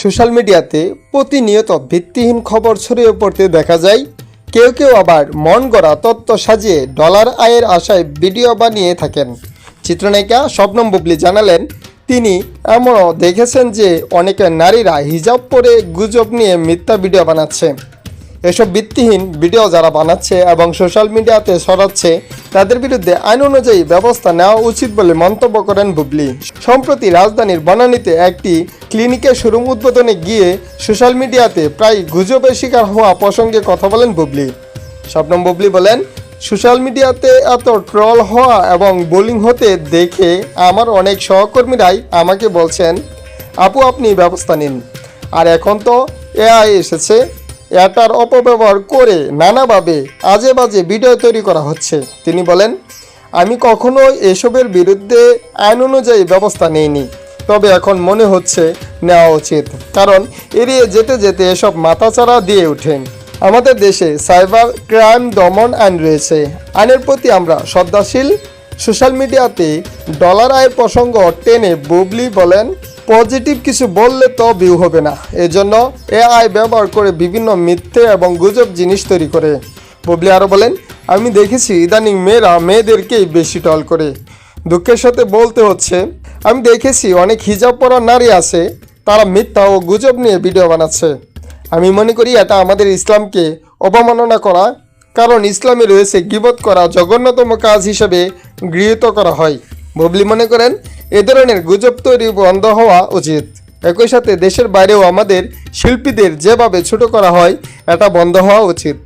Social মিডিয়াতে প্রতিনিয়ত ভিত্তিহীন খবর ছড়িয়ে পড়তে দেখা যায়, কেউ কেউ আবার মন গড়া তত্ত্ব সাজিয়ে ডলার আয়ের আশায় ভিডিও বানিয়ে থাকেন। চিত্রনায়িকা শবনম বুবলি জানালেন, তিনি এমনও দেখেছেন যে অনেকে নারীরা হিজাব পরে গুজব নিয়ে মিথ্যা ভিডিও বানাচ্ছে। এসব ভিত্তিহীন ভিডিও যারা বানাচ্ছে এবং সোশ্যাল মিডিয়াতে ছড়াচ্ছে, তাদের বিরুদ্ধে আইন অনুযায়ী ব্যবস্থা নেওয়া উচিত বলে মন্তব্য করেন বুবলি সম্প্রতি রাজধানীর বনানীতে একটি ক্লিনিকের শোরুম উদ্বোধনে গিয়ে সোশ্যাল মিডিয়াতে প্রায় গুজবের শিকার হওয়া প্রসঙ্গে কথা বলেন বুবলি স্বপ্নম বুবলি বলেন, সোশ্যাল মিডিয়াতে এত ট্রল হওয়া এবং বোলিং হতে দেখে আমার অনেক সহকর্মীরাই আমাকে বলছেন, আপু, আপনি ব্যবস্থা নিন। আর এখন তো এআই এসেছে এটার অপব্যবহার করে নানাভাবে আজে বাজে ভিডিও তৈরি করা হচ্ছে। তিনি বলেন, আমি কখনো এসবের বিরুদ্ধে আইন অনুযায়ী ব্যবস্থা নেইনি। তবে এখন মনে হচ্ছে নেওয়া উচিত, কারণ এড়িয়ে যেতে যেতে এসব মাথাচাড়া দিয়ে ওঠেন। আমাদের দেশে সাইবার ক্রাইম দমন আইন রয়েছে। আইনের প্রতি আমরা শ্রদ্ধাশীল। সোশ্যাল মিডিয়াতে ডলার আয়ের প্রসঙ্গ টেনে বুবলি বলেন পজিটিভ কিছু বললে তো ভিউ হবে না। এজন্য এআই ব্যবহার করে বিভিন্ন মিথ্যে এবং গুজব জিনিস তৈরি করে। বুবলি আরও বলেন, আমি দেখেছি ইদানিং মেয়েরা মেয়েদেরকেই বেশি টল করে। দুঃখের সাথে বলতে হচ্ছে, আমি দেখেছি অনেক হিজাব পরা নারী আছে, তারা মিথ্যা ও গুজব নিয়ে ভিডিও বানাচ্ছে। আমি মনে করি এটা আমাদের ইসলামকে অবমাননা করা, কারণ ইসলামে রয়েছে গিবত করা, জঘন্যতম কাজ হিসেবে গৃহীত করা হয়। বুবলি মনে করেন এ ধরনের গুজব তৈরি বন্ধ হওয়া উচিত। একই সাথে দেশের বাইরেও আমাদের শিল্পীদের যেভাবে ছোট করা হয়, এটা বন্ধ হওয়া উচিত।